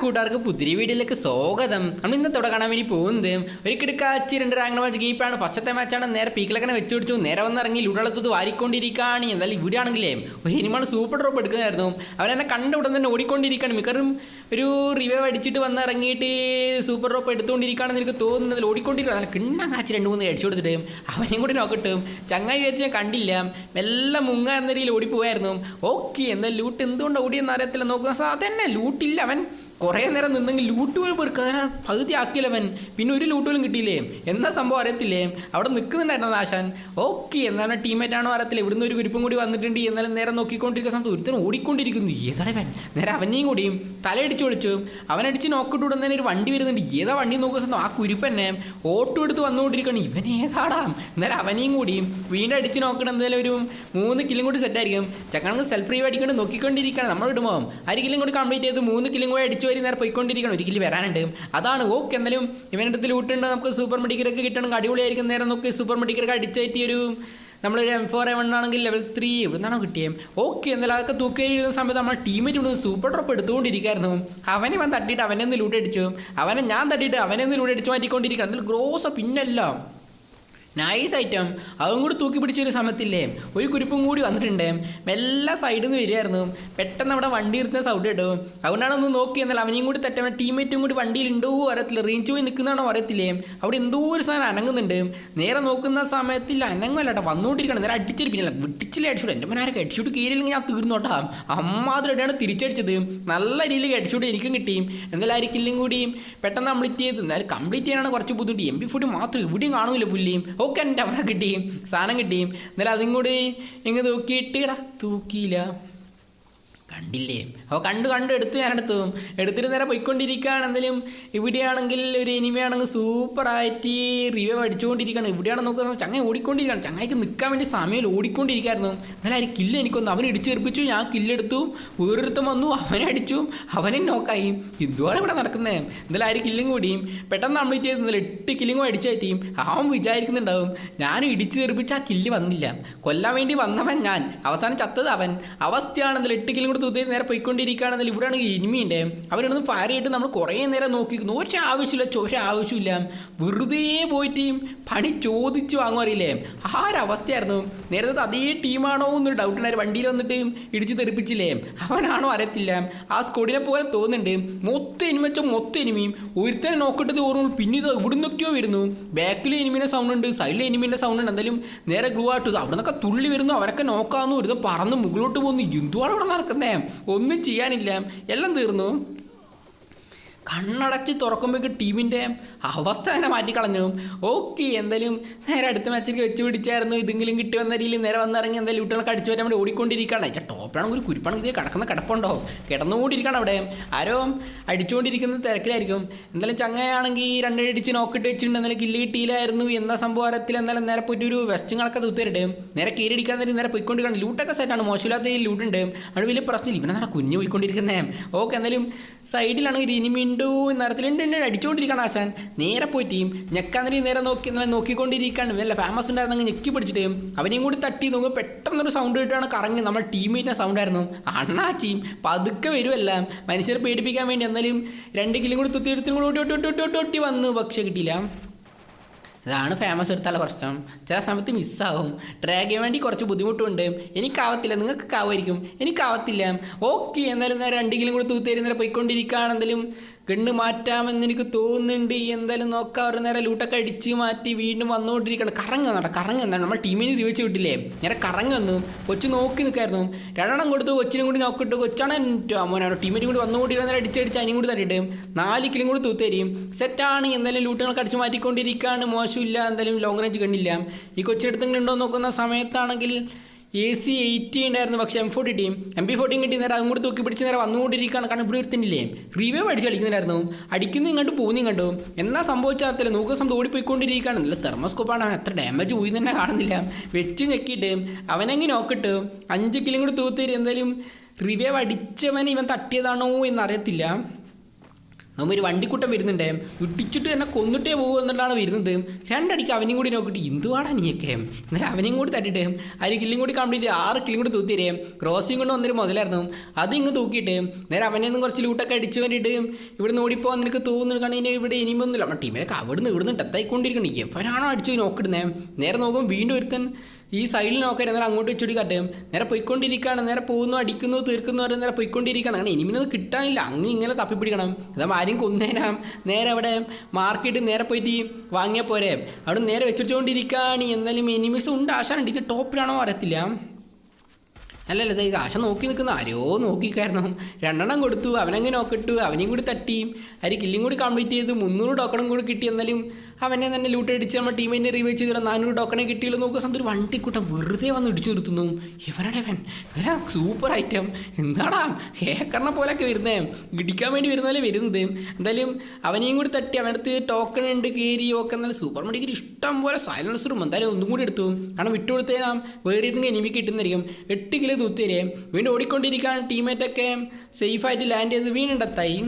കൂട്ടുകാർക്ക് പുതിരി വീഡിയോയിലേക്ക് സ്വാഗതം. നമ്മൾ ഇന്നത്തോടെ കാണാൻ വേണ്ടി പോകുന്നത് ഒരു കിടക്കാച്ചി രണ്ട് റാങ്ക് മാച്ച് ഗീപ്പാണ് ഫസ്റ്റത്തെ മാച്ചാണ് നേരെ പീക്കിലൊക്കെ വെച്ച് പിടിച്ചു. നേരെ വന്നിറങ്ങി ലുടളത്തത് വാരിക്കൊണ്ടിരിക്കുകയാണ്. എന്തായാലും ഇവിടെ ആണെങ്കിലേ ഒരു ഇനിമാൾ സൂപ്പർ ഡ്രോപ്പ് എടുക്കുന്നതായിരുന്നു. അവരെന്നെ കണ്ട ഉടൻ തന്നെ ഓടിക്കൊണ്ടിരിക്കുകയാണ്. മിക്കറും ഒരു റിവൈവ് അടിച്ചിട്ട് വന്ന് ഇറങ്ങിയിട്ട് സൂപ്പർ ഡ്രോപ്പ് എടുത്തുകൊണ്ടിരിക്കുകയാണെന്ന് എനിക്ക് തോന്നുന്നതിൽ ഓടിക്കൊണ്ടിരിക്കുകയാണ്. കിണ്ണ കാച്ചി രണ്ട് മൂന്ന് അടിച്ചു കൊടുത്തിട്ട് അവനെയും കൂടി നോക്കട്ടും ചങ്ങായി വിചാരിച്ച് ഞാൻ കണ്ടില്ല. മെല്ലെ മുങ്ങ എന്ന രീതിയിൽ ഓടിപ്പോയായിരുന്നു. ഓക്കെ എന്താ ലൂട്ട് എന്തുകൊണ്ട് ഓടിയെന്ന് അറിയത്തില്ല. നോക്കുക അതന്നെ ലൂട്ടില്ല അവൻ. കുറേ നേരം നിന്നെങ്കിൽ ലൂട്ട് പോലും പെറുക്കാൻ പകുതി ആക്കിയില്ല അവൻ പിന്നെ ഒരു ലൂട്ട് പോലും കിട്ടിയില്ലേ? എന്താ സംഭവം അറിയത്തില്ലേ? അവിടെ നിൽക്കുന്നുണ്ടായിരുന്നു ആശാൻ ഓക്കെ എന്താണ് ടീമേറ്റ് ആണോ അറിയത്തില്ല. ഇവിടുന്ന് ഒരു കുരുപ്പും കൂടി വന്നിട്ടുണ്ട്. എന്നാലും നേരെ നോക്കിക്കൊണ്ടിരിക്കുന്ന സമയത്ത് ഒരുത്തരം ഓടിക്കൊണ്ടിരിക്കുന്നു. ഏതാണ് അവൻ നേരെ അവനെയും കൂടിയും തലയടിച്ച് വിളിച്ചു അവനടിച്ച് നോക്കിട്ട് ഉടനെ ഒരു വണ്ടി വരുന്നുണ്ട്. ഏതാ വണ്ടി നോക്കുന്ന സമയത്ത്? ആ കുരുപ്പ് തന്നെ ഓട്ടോ എടുത്ത് വന്നുകൊണ്ടിരിക്കുകയാണ്. ഇവൻ ഏതാടാം? നേരെ അവനെയും കൂടിയും വീണ്ടും അടിച്ച് നോക്കണം എന്തായാലും ഒരു മൂന്ന് കിലും കൂടി സെറ്റായിരിക്കും ചക്കണങ്ങൾ സെൽഫ് റീവ് അടിക്കൊണ്ട് നോക്കിക്കൊണ്ടിരിക്കുകയാണ്. നമ്മൾ ഇടുമോ അര കിലും കൂടി കംപ്ലീറ്റ് ചെയ്ത് മൂന്ന് കിലും കൂടി അടിച്ചു വരി നേരെ പോയിക്കൊണ്ടിരിക്കണം. ഒരിക്കലും കിലി വരാനുണ്ട്. അതാണ് ഓക്കെ എന്നാലും ഇവന്റെ അടുത്ത് ലൂട്ടുണ്ട് നമുക്ക് സൂപ്പർ മെഡിക്കലൊക്കെ കിട്ടണം. അടിപൊളിയായിരിക്കും നേരെ നോക്കി. സൂപ്പർ മെഡിക്കലൊക്കെ അടിച്ചേറ്റി ഒരു നമ്മളൊരു എം ഫോർ എം ആണെങ്കിൽ ലെവൽ ത്രീ ഇവിടുന്നാണോ കിട്ടിയത് ഓക്കെ എന്നാലും അതൊക്കെ തൂക്കേറിയിരുന്ന സമയത്ത് നമ്മൾ ടീമേറ്റ് ഇവിടെ സൂപ്പർ ഡ്രോപ്പ് എടുത്തുകൊണ്ടിരിക്കുകയായിരുന്നു. അവനെ വന്ന് തട്ടിയിട്ട് അവനെ ഒന്ന് ലൂട്ട് അടിച്ചു. അവനെ ഞാൻ തട്ടിയിട്ട് അവനെ ഒന്ന് ലൂട്ട് അടിച്ച് മാറ്റിക്കൊണ്ടിരിക്കുകയാണ്. അതിൽ ഗ്രോസ് പിന്നല്ല. നൈസ് ഐറ്റം അതും കൂടി തൂക്കി പിടിച്ചൊരു സമയത്തില്ലേ? ഒരു കുരിപ്പും കൂടി വന്നിട്ടുണ്ട്. മെല്ലെ സൈഡിൽ നിന്ന് വരികയായിരുന്നു. പെട്ടെന്ന് അവിടെ വണ്ടി ഇരുത്തുന്ന സൗണ്ട് കിട്ടും. അതുകൊണ്ടാണ് ഒന്ന് നോക്കി എന്നാൽ അവനെയും കൂടി തട്ടി. അവൻ ടീമേറ്റും കൂടി വണ്ടിയിൽ ഉണ്ടോ അറിയത്തില്ല. റേഞ്ച് പോയി നിൽക്കുന്നതാണോ അറിയത്തില്ലേ? അവിടെ എന്തോ ഒരു സാധനം അനങ്ങുന്നുണ്ട്. നേരെ നോക്കുന്ന സമയത്തിൽ അനങ്ങല്ല വന്നുകൊണ്ടിരിക്കണം നേരെ അടിച്ചൊരു പിന്നെ വിട്ടിച്ചില്ല അടിച്ചോട്ട് എന്റെ മനാരൊക്കെ അടിച്ചോട്ട് കീറിയില്ലെങ്കിൽ ഞാൻ തീർന്നോട്ടാ. അമ്മാതിരിയാണ് തിരിച്ചടിച്ചത്. നല്ല രീതിയിൽ അടിച്ചോട്ട് എനിക്കും കിട്ടി. എന്തായാലും കൂടിയും പെട്ടെന്ന് കംപ്ലീറ്റ് ചെയ്ത്. എന്നാലും കംപ്ലീറ്റ് ചെയ്യാനാണ് കുറച്ച് ബുദ്ധിമുട്ട്. എം ബി ഫുഡ് മാത്രം ഇവിടെയും കാണൂല പുല്ലിയും ഓക്കെ എന്റെ അവനെ കിട്ടിയും സാധനം കിട്ടിയും. എന്നാലും അതും കൂടി ഇങ്ങ് തൂക്കിയിട്ട് എടാ തൂക്കിയില്ല. കണ്ടില്ലേ? അപ്പോൾ കണ്ടു കണ്ടു എടുത്തു ഞാൻ എടുത്തു എടുത്തിട്ട് നേരെ പോയിക്കൊണ്ടിരിക്കുകയാണ്. എന്തെങ്കിലും ഇവിടെയാണെങ്കിൽ ഒരു എനിമയാണെങ്കിൽ സൂപ്പറായിട്ട് റിവൈവ് അടിച്ചുകൊണ്ടിരിക്കുകയാണ് ഇവിടെയാണ് നോക്കുന്നത് ചങ്ങ ഓടിക്കൊണ്ടിരിക്കുകയാണ്. ചങ്ങായിക്ക് നിൽക്കാൻ വേണ്ടി സമയം ഓടിക്കൊണ്ടിരിക്കുകയായിരുന്നു. എന്നാലും അതിന് കില്ല് എനിക്കൊന്ന്. അവൻ ഇടിച്ചു തീർപ്പിച്ചു ഞാൻ കില്ലെടുത്തു വേറൊരുത്തം വന്നു. അവനെ അടിച്ചു. അവനെ നോക്കായി ഇതുപോലെ ഇവിടെ നടക്കുന്നത് എന്തായാലും ആര് കില്ലും കൂടിയും പെട്ടെന്ന് കംപ്ലീറ്റ് ചെയ്ത് ഇന്നലെ എട്ട് കില്ലും കൂടി അടിച്ചു അവൻ വിചാരിക്കുന്നുണ്ടാവും ഞാൻ ഇടിച്ചു തീർപ്പിച്ച് ആ കില്ല് വന്നില്ല. കൊല്ലാൻ വേണ്ടി വന്നവൻ ഞാൻ. അവസാനം ചത്തത് അവൻ. അവസ്ഥയാണ് എന്തായാലും എട്ട് കിലും കൂടി ഉദ്ദേശം നേരെ പോയിക്കൊണ്ടിരിക്കുകയാണെന്നല്ല ഇവിടെയാണെങ്കിൽ ഇനിമിയുണ്ട് അവരിടുന്ന് ഫയർ ചെയ്തിട്ട് നമ്മൾ കുറേ നേരം നോക്കിക്കുന്നു ഒരു ആവശ്യമില്ല ഒരു ആവശ്യമില്ല വെറുതെ പോയിട്ട് പണി ചോദിച്ചു വാങ്ങുമറിയില്ലേ ആ ഒരു അവസ്ഥയായിരുന്നു നേരത്തെ അതേ ടീമാണോ എന്നൊരു ഡൗട്ട് ഉണ്ടായി. വണ്ടിയിൽ വന്നിട്ട് ഇടിച്ച് തെറിപ്പിച്ചില്ലേ? അവനാണോ അറിയത്തില്ല. ആ സ്കോഡിനെ പോലെ തോന്നുന്നുണ്ട്. മൊത്തം എനിമ വെച്ചാൽ മൊത്തം എനിമിയും ഒരുത്തനെ നോക്കിട്ടത് ഓർമ്മ പിന്നെ ഇത് ഇവിടുന്നൊക്കെയോ വരുന്നു. ബാക്കിൽ എനിമിന്റെ സൗണ്ട് ഉണ്ട്. സൈഡിൽ എനിമിന്റെ സൗണ്ട് ഉണ്ട്. എന്തായാലും നേരെ ഗ്ലൂ ആട്ടു അവിടെ നിന്നൊക്കെ തുള്ളി വരുന്നു. അവരൊക്കെ നോക്കാമെന്ന് ഒരു പറന്ന് മുകളിലോട്ട് പോകുന്നു. എന്തുവാണ് ഇവിടെ നടക്കുന്നേ? ഒന്നും ചെയ്യാനില്ല. എല്ലാം തീർന്നു. കണ്ണടച്ച് തുറക്കുമ്പോഴേക്ക് ടീമിന്റെ അവസ്ഥ തന്നെ മാറ്റിക്കളഞ്ഞു. ഓക്കെ എന്തായാലും നേരെ അടുത്ത മാച്ചിലേക്ക് വെച്ച് പിടിച്ചായിരുന്നു. ഇതെങ്കിലും കിട്ടി വന്ന രീതിയിൽ നേരെ വന്നിറങ്ങി എന്തായാലും കുട്ടികളൊക്കെ അടിച്ചു വരാൻ വേണ്ടി ഓടിക്കൊണ്ടിരിക്കുകയാണ്. അതിന്റെ ടോപ്പിലാണെങ്കിൽ കുരിപ്പാണെങ്കിൽ കിടക്കുന്ന കിടപ്പുണ്ടോ? കിടന്നുകൊണ്ടിരിക്കണം അവിടെ. ആരോ അടിച്ചുകൊണ്ടിരിക്കുന്ന തിരക്കിലായിരിക്കും. എന്തായാലും ചങ്ങയാണെങ്കിൽ രണ്ടടിച്ച് നോക്കിട്ട് വെച്ചിട്ടുണ്ട്. എന്നാലും കില്ല് കിട്ടിയില്ലായിരുന്നു. എന്ന സംഭവത്തിൽ എന്നാലും നേരെ പോയിട്ട് ഒരു വെസ്റ്റുകളൊക്കെ തൂത്തിരട്ടെ നേരെ കീരടിക്കാൻ നേരം നേരെ പോയിക്കൊണ്ടിരിക്കണം ലൂട്ടൊക്കെ സെറ്റാണ് മോശമില്ലാത്ത ലൂട്ടുണ്ട് അവിടെ വലിയ പ്രശ്നമില്ല. ഇവനെ നല്ല കുഞ്ഞ് പോയിക്കൊണ്ടിരിക്കുന്നേ? ഓക്കെ എന്തായാലും സൈഡിലാണെങ്കിൽ ഇനിമിണ്ടു നിറത്തിൽ ഉണ്ട് അടിച്ചുകൊണ്ടിരിക്കണം ആശാൻ. നേരെ പോയിട്ട് ഞെക്കാന്നിരി നേരെ നോക്കി നല്ല നോക്കിക്കൊണ്ടിരിക്കുകയാണ് നല്ല ഫേമസ് ഉണ്ടായിരുന്നെങ്കിൽ ഞെക്കി പിടിച്ചിട്ട്. അവനെയും കൂടി തട്ടി നോക്കും പെട്ടെന്നൊരു സൗണ്ട് കിട്ടുകയാണ് കറങ്ങി നമ്മൾ ടീമേറ്റിന്റെ സൗണ്ട് ആയിരുന്നു. അണ്ണാച്ചിയും പതുക്കെ വരുമല്ല മനുഷ്യരെ പേടിപ്പിക്കാൻ വേണ്ടി എന്നാലും രണ്ട് കിലും കൂടി തുത്തി എടുത്തും കൂടി ഒട്ടി ഒട്ടി ഒട്ടി ഒട്ടി വന്നു. പക്ഷേ കിട്ടിയില്ല. ഇതാണ് ഫേമസ് എടുത്താലുള്ള പ്രശ്നം. ചില സമയത്ത് മിസ്സാകും ട്രാക്ക് ചെയ്യാൻ വേണ്ടി കുറച്ച് ബുദ്ധിമുട്ടുണ്ട്. എനിക്കാവത്തില്ല. നിങ്ങൾക്ക് കാവായിരിക്കും എനിക്കാവത്തില്ല. ഓക്കെ എന്നാലും നേരെ രണ്ടെങ്കിലും കൂടി തൂത്തേരി നേരെ പോയിക്കൊണ്ടിരിക്കുകയാണെന്തെങ്കിലും കണ്ണ് മാറ്റാമെന്ന് എനിക്ക് തോന്നുന്നുണ്ട്. എന്തായാലും നോക്കാം ഒരു നേരം ലൂട്ടൊക്കെ അടിച്ച് മാറ്റി വീണ്ടും വന്നുകൊണ്ടിരിക്കണം കറങ്ങി നട കറങ്ങി വന്നാണ് നമ്മൾ ടീമിന് റിവച്ച് വിട്ടില്ലേ നേരെ കറങ്ങി വന്നു. കൊച്ചു നോക്കി നിൽക്കായിരുന്നു. രണ്ടെണ്ണം കൊടുത്തു കൊച്ചിനും കൂടി നോക്കിയിട്ട് കൊച്ചാണ് എന്റെ മോനാണ്. ടീമിനും കൂടി വന്നുകൊണ്ടിരിക്കുന്ന നേരം അടിച്ചടിച്ച് അതിനും കൂടി തട്ടിട്ട് നാല് കിലും കൂടി തൂത്തേരിയും സെറ്റാണ് എന്തായാലും ലൂട്ടുകളൊക്കെ അടിച്ച് മാറ്റിക്കൊണ്ടിരിക്കുകയാണ്. മോശമില്ല. എന്തായാലും ലോങ് റേഞ്ച് കണ്ടില്ല ഈ കൊച്ചെടുത്തെങ്കിലും ഉണ്ടോ നോക്കുന്ന സമയത്താണെങ്കിൽ എ സി എയ്റ്റി ഉണ്ടായിരുന്നു പക്ഷേ M forty team M P fourteen കിട്ടി നേരം അതും കൂടി തൂക്കി പിടിച്ച് നേരം വന്നുകൊണ്ടിരിക്കുകയാണ്. കാരണം ഇവിടെ ഒരുത്തന്നില്ലേ റിവൈവ് അടിച്ച് കളിക്കുന്നുണ്ടായിരുന്നു അടിക്കുന്നു ഇങ്ങോട്ട് പോകുന്നു ഇങ്ങോട്ട്. എന്നാ സംഭവിച്ചാൽ നോക്കുന്ന സമയത്ത് ഓടിപ്പോയിക്കൊണ്ടിരിക്കുകയാണ് നല്ല തെർമോസ്കോപ്പാണ്. എത്ര ഡാമേജ് പോയി തന്നെ കാണുന്നില്ല. വെച്ച് ഞെക്കിയിട്ട് അവനെങ്കിൽ നോക്കിട്ട് അഞ്ച് കിലും കൂടി തൂത്തിരി എന്തായാലും റിവൈവ് അടിച്ചവൻ ഇവൻ തട്ടിയതാണോ എന്നറിയത്തില്ല. നമ്മ ഒരു വണ്ടിക്കൂട്ടം വരുന്നുണ്ടേ. ഇട്ടിച്ചിട്ട് എന്നെ കൊന്നിട്ടേ പോകും എന്നിട്ടാണ് വരുന്നത്. രണ്ടടിക്ക് അവനെയും കൂടി നോക്കിയിട്ട് എന്തുവാടാ നീയൊക്കെ? എന്നിട്ട് അവനെയും കൂടി തട്ടിട്ട് അര കില്ലും കൂടി കംപ്ലീറ്റ് ആറ് കില്ലും കൂടി തൂത്തിരേ ക്രോസിങ് കൊണ്ട് വന്നൊരു മുതലായിരുന്നു. അത് ഇങ്ങ് തൂക്കിയിട്ട് നേരെ അവനെ ഒന്നും കുറച്ച് ലൂട്ടൊക്കെ അടിച്ചു വേണ്ടിയിട്ട് ഇവിടെ ഓടിപ്പോകാൻ നിനക്ക് ഇനി ഇവിടെ ഇനിമൊന്നുമില്ല നമ്മുടെ ടീമിലൊക്കെ അവിടുന്ന് ഇവിടുന്ന് ഡെത്തായിക്കൊണ്ടിരിക്കണേ എപ്പോഴാണോ അടിച്ച് നോക്കിടുന്നേ? നേരെ നോക്കുമ്പോൾ വീണ്ടും ഒരുത്തൻ ഈ സൈഡിൽ നോക്കാൻ നേരെ അങ്ങോട്ട് വെച്ചോടി കട്ടയും നേരെ പോയിക്കൊണ്ടിരിക്കുകയാണ് നേരെ പോകുന്നു അടിക്കുന്നു തീർക്കുന്നു പറഞ്ഞ് നേരെ പോയിക്കൊണ്ടിരിക്കുകയാണ്. അങ്ങനെ ഇനിമിനത് കിട്ടാനില്ല. അങ്ങ് ഇങ്ങനെ തപ്പിപ്പിടിക്കണം. അതാകുമ്പോൾ ആരും കൊന്നേനാം നേരെ അവിടെ മാർക്കറ്റ് നേരെ പോയിട്ട് വാങ്ങിയ പോരെ. അവിടെ നേരെ വെച്ചുകൊണ്ടിരിക്കുകയാണ് എന്നാലും എനിമിസ് ഉണ്ട്. ആശാനുണ്ട് ഇതിന്റെ ടോപ്പിലാണോ അറിയത്തില്ല. അല്ലല്ല ഇത് ആശ നോക്കി നിൽക്കുന്ന. ആരോ നോക്കിക്കായിരുന്നു. രണ്ടെണ്ണം കൊടുത്തു. അവനങ്ങ് നോക്കിട്ടു അവനെയും കൂടി തട്ടി. അരി കില്ലും കൂടി കംപ്ലീറ്റ് ചെയ്ത്. മുന്നൂറ് ടോക്കണും കൂടി കിട്ടി. എന്നാലും അവനെ തന്നെ ലൂട്ട് അടിച്ച് നമ്മുടെ ടീമിനെ റീവൈവ് ചെയ്തിട്ട് നാനൂറ് ടോക്കണെ കിട്ടിയുള്ളൂ നോക്കുക സമയത്ത് ഒരു വണ്ടിക്കൂട്ടം വെറുതെ വന്ന് ഇടിച്ചു നിർത്തുന്നു. ഇവനാടെ അവൻ ഇവനാ സൂപ്പർ ഐറ്റം എന്താടാ? ഹേക്കറിനെ പോലെയൊക്കെ വരുന്നേ. ഇടിക്കാൻ വേണ്ടി വരുന്ന പോലെ വരുന്നത്. എന്തായാലും അവനെയും കൂടി തട്ടി അവനടുത്ത് ടോക്കൺ ഉണ്ട് കയറി ഒക്കെ. എന്നാലും സൂപ്പർ മണിക്ക് ഇഷ്ടം പോലെ സൈലൻസ് റൂം എന്തായാലും ഒന്നും കൂടി എടുത്തു. കാരണം വിട്ടുകൊടുത്തേനാം വേറെ ഏതെങ്കിലും എനിമി കിട്ടുന്നതായിരിക്കും. എട്ട് കിലോ തൂത്തേരെ വീണ്ടും ഓടിക്കൊണ്ടിരിക്കാൻ ടീമേറ്റൊക്കെ സേഫായിട്ട് ലാൻഡ് ചെയ്ത് വീണ്ടുണ്ടെത്തായി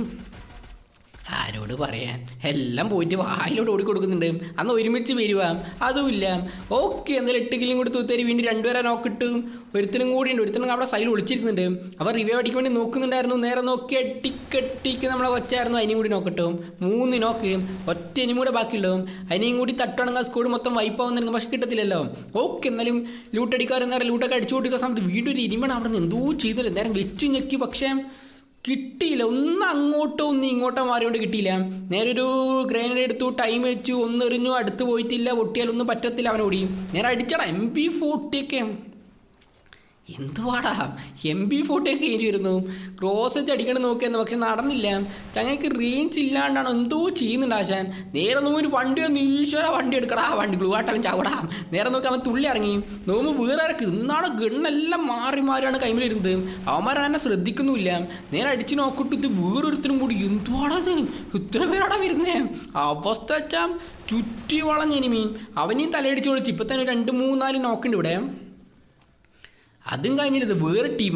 ആരോട് പറയാൻ? എല്ലാം പോയിട്ട് വായിലോട്ട് ഓടിക്കൊടുക്കുന്നുണ്ട് അന്ന് ഒരുമിച്ച് വരുവാം. അതുമില്ല. ഓക്കെ എന്നാലും എട്ട് കിലും കൂടി തൂത്തേരി വീണ്ടും രണ്ടുപേരെ നോക്കിട്ട് ഒരുത്തനും കൂടി ഉണ്ട്. ഒരുത്തനും അവിടെ സൈഡിൽ ഒളിച്ചിരിക്കുന്നുണ്ട് അവർ റിവ്യൂ അടിക്കാൻ വേണ്ടി നോക്കുന്നുണ്ടായിരുന്നു. നേരെ നോക്കി അട്ടിക്കട്ടിക്ക് നമ്മളെ കൊച്ചായിരുന്നു. അതിനെയും കൂടി നോക്കട്ടും. മൂന്ന് നോക്ക്. ഒറ്റ ഇനിയും കൂടെ ബാക്കിയുള്ളൂ. അതിനെയും കൂടി തട്ടുവാണെങ്കിൽ സ്കോഡ് മൊത്തം വൈപ്പ് ആവുന്നുണ്ടെങ്കിൽ പക്ഷെ കിട്ടത്തില്ലല്ലോ. ഓക്കെ എന്നാലും ലൂട്ടടിക്കാറ് നേരം ലൂട്ടൊക്കെ അടിച്ചു കൊടുക്കുന്ന സമയത്ത് വീണ്ടും ഒരു ഇരുമണം അവിടെ നിന്ന് എന്തോ ചെയ്തിട്ട് നേരം വെച്ചു ഞെക്കി പക്ഷേ കിട്ടിയില്ല. ഒന്ന് അങ്ങോട്ടോ ഒന്ന് ഇങ്ങോട്ടോ മാറിയോണ്ട് കിട്ടിയില്ല. നേരെ ഒരു ഗ്രൈനഡ് എടുത്തു ടൈം വെച്ചു ഒന്നെറിഞ്ഞു അടുത്ത് പോയിട്ടില്ല പൊട്ടിയാലൊന്നും പറ്റത്തില്ല അവനോടി. നേരെ അടിച്ചടാ എം പി ഫോർട്ടിയൊക്കെ എന്തുവാടാ? എം ബി ഏരി വരുന്നു ക്രോസ് വെച്ച് അടിക്കണം നോക്കിയെന്ന് പക്ഷെ നടന്നില്ല. ചങ്ങയ്ക്ക് റേഞ്ച് ഇല്ലാണ്ടാണ് എന്തോ ചെയ്യുന്നുണ്ട് ആശാൻ. നേരെ നോമ്പ് ഒരു വണ്ടി ഒന്ന് ഈശ്വര വണ്ടി എടുക്കടാ വണ്ടി ഗ്ലൂവാട്ടാലും ചാവടാ. നേരെ നോക്കി അവൻ തുള്ളി ഇറങ്ങി. നോമ്പ് വേറെ ആരൊക്കെ ഇന്നാണ് ഗണ്ണെല്ലാം മാറി മാറിയാണ് കൈമിലിരുന്നത്. അവന്മാരെ എന്നെ ശ്രദ്ധിക്കുന്നുമില്ല. നേരെ അടിച്ച് നോക്കിട്ട് ഇത് വേറൊരുത്തരും കൂടി എന്തുവാടാ ഇത്ര പേരാടാ വരുന്നേ? അവസ്ഥ വെച്ചാൽ ചുറ്റി വളഞ്ഞെനിമീൻ അവനെയും തലയടിച്ച് വിളിച്ച് ഇപ്പം തന്നെ രണ്ട് മൂന്നാൽ നോക്കുന്നുണ്ട് ഇവിടെ. അതും കഴിഞ്ഞിട്ട് വേറെ ടീം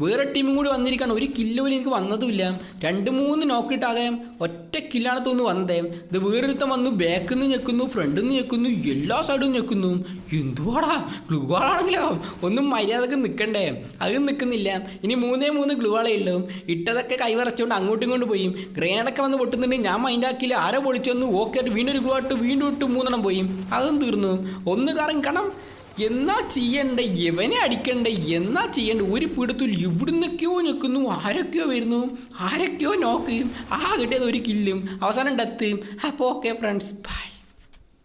വേറെ ടീമും കൂടി വന്നിരിക്കുകയാണ് ഒരു കില്ല് എനിക്ക് വന്നതുമില്ല. രണ്ട് മൂന്ന് നോക്കിയിട്ടാകെ ഒറ്റ കില്ലാണ് തോന്നുന്നു വന്നതേ. ഇത് വേറൊരുത്തം വന്നു ബാക്കിൽ നിന്ന് ഞെക്കുന്നു ഫ്രണ്ടിൽ നിന്ന് ഞെക്കുന്നു എല്ലാ സൈഡും ഞെക്കുന്നു. എന്തുവാടാ? ഗ്ലൂ ആണെങ്കിലോ? ഒന്നും മര്യാദയ്ക്ക് നിൽക്കണ്ടേ അത് നിൽക്കുന്നില്ല ഇനി മൂന്നേ മൂന്ന് ഗ്ലൂ ആളേ ഉള്ളൂ. ഇട്ടതൊക്കെ കൈവറച്ചുകൊണ്ട് അങ്ങോട്ടും ഇങ്ങോട്ടും പോയി. ഗ്രേനൊക്കെ വന്ന് പൊട്ടുന്നുണ്ട്. ഞാൻ മൈൻഡാക്കിയില്ല ആരെ പൊളിച്ചൊന്നു ഓക്കെ വീണ്ടും ഒരു ഗ്ലൂ ആയിട്ട് വീണ്ടും ഇട്ട് മൂന്നെണ്ണം പോയി. അതും തീർന്നു. ഒന്ന് കറങ്ങണം എന്നാ ചെയ്യണ്ടേ? എവനെ അടിക്കണ്ടേ? എന്നാ ചെയ്യണ്ടേ? ഒരു പിടുത്തിൽ ഇവിടുന്നൊക്കെയോ നിൽക്കുന്നു ആരൊക്കെയോ വരുന്നു? ആരൊക്കെയോ നോക്ക് ആ കിട്ടിയത് ഒരു കില്ലും അവസാനം ഡെത്ത് അപ്പോൾ ഓക്കെ ഫ്രണ്ട്സ് ബൈ